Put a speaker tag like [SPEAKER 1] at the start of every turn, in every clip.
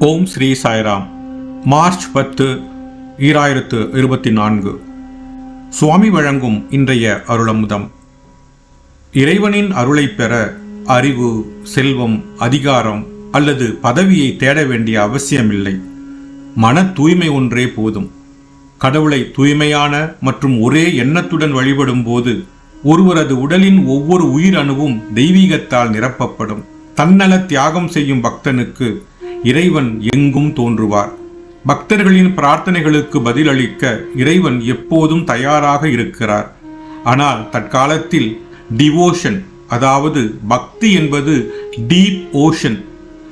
[SPEAKER 1] ஓம் Sri Sairam. March பத்து ஈராயிரத்து இருபத்தி நான்கு. சுவாமி வழங்கும் இன்றைய அருளமுதம். இறைவனின் அருளை பெற அறிவு செல்வம் அதிகாரம் அல்லது பதவியை தேட வேண்டிய அவசியமில்லை. மன தூய்மை ஒன்றே போதும். கடவுளை தூய்மையான மற்றும் ஒரே எண்ணத்துடன் வழிபடும் போது ஒருவரது உடலின் ஒவ்வொரு உயிரணுவும் தெய்வீகத்தால் நிரப்பப்படும். தன்னல தியாகம் செய்யும் பக்தனுக்கு இறைவன் எங்கும் தோன்றுவார். பக்தர்களின் பிரார்த்தனைகளுக்கு பதிலளிக்க இறைவன் எப்போதும் தயாராக இருக்கிறார். ஆனால் தற்காலத்தில் டிவோஷன் அதாவது பக்தி என்பது டீப் ஓஷன்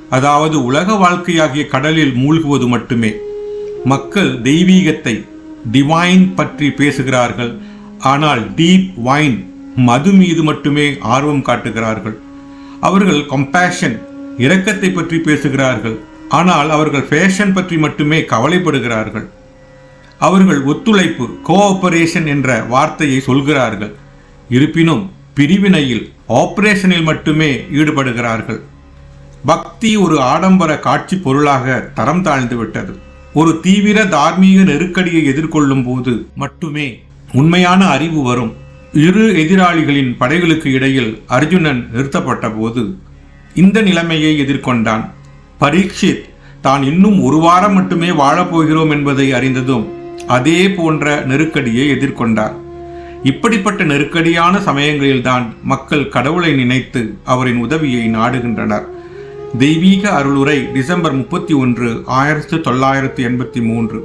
[SPEAKER 1] அதாவது உலக வாழ்க்கையாகிய கடலில் மூழ்குவது மட்டுமே. மக்கள் தெய்வீகத்தை டிவைன் பற்றி பேசுகிறார்கள். ஆனால் டீப் வைன் மது மீது மட்டுமே ஆர்வம் காட்டுகிறார்கள். அவர்கள் கம்பேஷன் இரக்கத்தை பற்றி பேசுகிறார்கள். ஆனால் அவர்கள் ஃபேஷன் பற்றி மட்டுமே கவலைப்படுகிறார்கள். அவர்கள் ஒத்துழைப்பு கோஆபரேஷன் என்ற வார்த்தையை சொல்கிறார்கள். இருப்பினும் பிரிவினையில் ஆபரேஷனில் மட்டுமே ஈடுபடுகிறார்கள். பக்தி ஒரு ஆடம்பர காட்சி பொருளாக தரம் தாழ்ந்துவிட்டது ஒரு தீவிர தார்மீக நெருக்கடியை எதிர்கொள்ளும் போது மட்டுமே உண்மையான அறிவு வரும். இரு எதிராளிகளின் படைகளுக்கு இடையில் அர்ஜுனன் நிறுத்தப்பட்ட போது இந்த நிலைமையை எதிர்கொண்டான். பரீட்சித் தான் இன்னும் ஒரு வாரம் மட்டுமே வாழப்போகிறோம் என்பதை அறிந்ததும் அதே போன்ற நெருக்கடியை எதிர்கொண்டார். இப்படிப்பட்ட நெருக்கடியான சமயங்களில்தான் மக்கள் கடவுளை நினைத்து அவரின் உதவியை நாடுகின்றனர். தெய்வீக அருளுரை டிசம்பர் முப்பத்தி ஒன்று ஆயிரத்தி தொள்ளாயிரத்தி எண்பத்தி மூன்று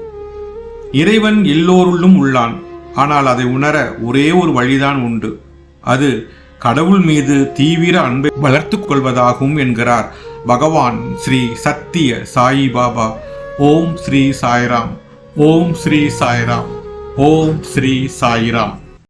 [SPEAKER 1] இறைவன் எல்லோருள்ளும் உள்ளான் ஆனால் அதை உணர ஒரே ஒரு வழிதான் உண்டு. அது கடவுள் மீது தீவிர அன்பை வளர்த்து கொள்வதாகும் என்கிறார். பகவான் ஸ்ரீ சத்திய சாயி பாபா. ஓம் ஸ்ரீ சாய்ராம். ஓம் ஸ்ரீ சாய்ராம். ஓம் ஸ்ரீ சாய்ராம்.